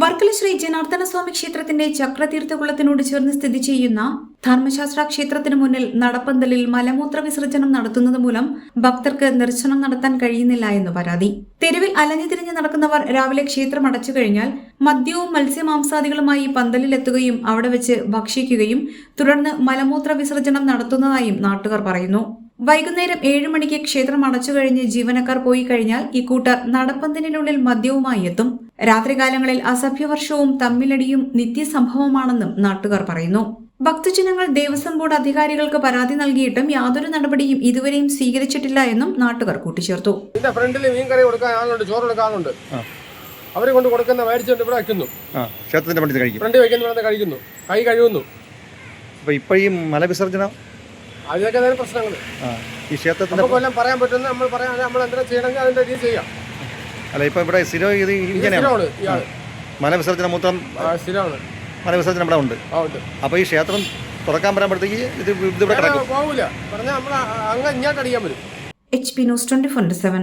വർക്കല ശ്രീ ജനാർദ്ദന സ്വാമി ക്ഷേത്രത്തിന്റെ ചക്രതീർത്ഥകുളത്തിനോട് ചേർന്ന് സ്ഥിതി ചെയ്യുന്ന ധർമ്മശാസ്ത്ര ക്ഷേത്രത്തിന് മുന്നിൽ നടപ്പന്തലിൽ മലമൂത്ര വിസർജനം നടത്തുന്നത് മൂലം ഭക്തർക്ക് ദർശനം നടത്താൻ കഴിയുന്നില്ല എന്ന് പരാതി. തെരുവിൽ അലഞ്ഞുതിരിഞ്ഞ് നടക്കുന്നവർ രാവിലെ ക്ഷേത്രം അടച്ചു കഴിഞ്ഞാൽ മദ്യവും മത്സ്യമാംസാദികളുമായി പന്തലിലെത്തുകയും അവിടെ വെച്ച് ഭക്ഷിക്കുകയും തുടർന്ന് മലമൂത്ര വിസർജനം നടത്തുന്നതായും നാട്ടുകാർ പറയുന്നു. വൈകുന്നേരം ഏഴു മണിക്ക് ക്ഷേത്രം അടച്ചു കഴിഞ്ഞ് ജീവനക്കാർ പോയി കഴിഞ്ഞാൽ ഇക്കൂട്ടർ നടപ്പന്തലിനുള്ളിൽ മദ്യവുമായി എത്തും. രാത്രികാലങ്ങളിൽ അസഭ്യവർഷവും തമ്മിലടിയും നിത്യസംഭവമാണെന്നും നാട്ടുകാർ പറയുന്നു. ഭക്തജനങ്ങൾ ദേവസ്വം ബോർഡ് അധികാരികൾക്ക് പരാതി നൽകിയിട്ടും യാതൊരു നടപടിയും ഇതുവരെയും സ്വീകരിച്ചിട്ടില്ല എന്നും നാട്ടുകാർ കൂട്ടിച്ചേർത്തു. ഇതിന്റെ ഫ്രണ്ടിൽ മീൻ കറി കൊടുക്കാൻ ആളുണ്ട് ചോറ് കൊടുക്കാൻ ആളുണ്ട്. അവരെ കൊണ്ട് കൊടുക്കുന്ന മേടിച്ചുകൊണ്ട് ഇവിടെ വയ്ക്കുന്നു. ക്ഷേത്രത്തിന്റെ പണ്ടി കഴിക്കും. ഫ്രണ്ട് വയ്ക്കുന്ന ഇവിടെ കഴിക്കുന്നു. കൈ കഴുകുന്നു. അപ്പോൾ ഇപ്പോൾ ഈ മലവിസർജനം അതിനൊക്കെ പ്രശ്നങ്ങൾ ഈ ക്ഷേത്രത്തിന്റെ പറയാൻ പറ്റുന്ന നമ്മൾ പറയാൻ നമ്മൾ എന്താ ചെയ്യണമെങ്കിൽ അതിന്റെ രീതി ചെയ്യാം. അല്ല ഇപ്പൊ ഇവിടെ സ്ഥിരം ഇത് ഇങ്ങനെയാണ്. മലവിസർജന മൂത്രം സ്ഥിരമാണ്. മലവിസർജനം ഇവിടെ ഉണ്ട്. അപ്പൊ അപ്പോൾ ഈ ക്ഷേത്രം തുറക്കാൻ പറയുമ്പോഴത്തേക്ക് ഇത് ഇതിവിടെ കിടക്കും. H P news twenty four seven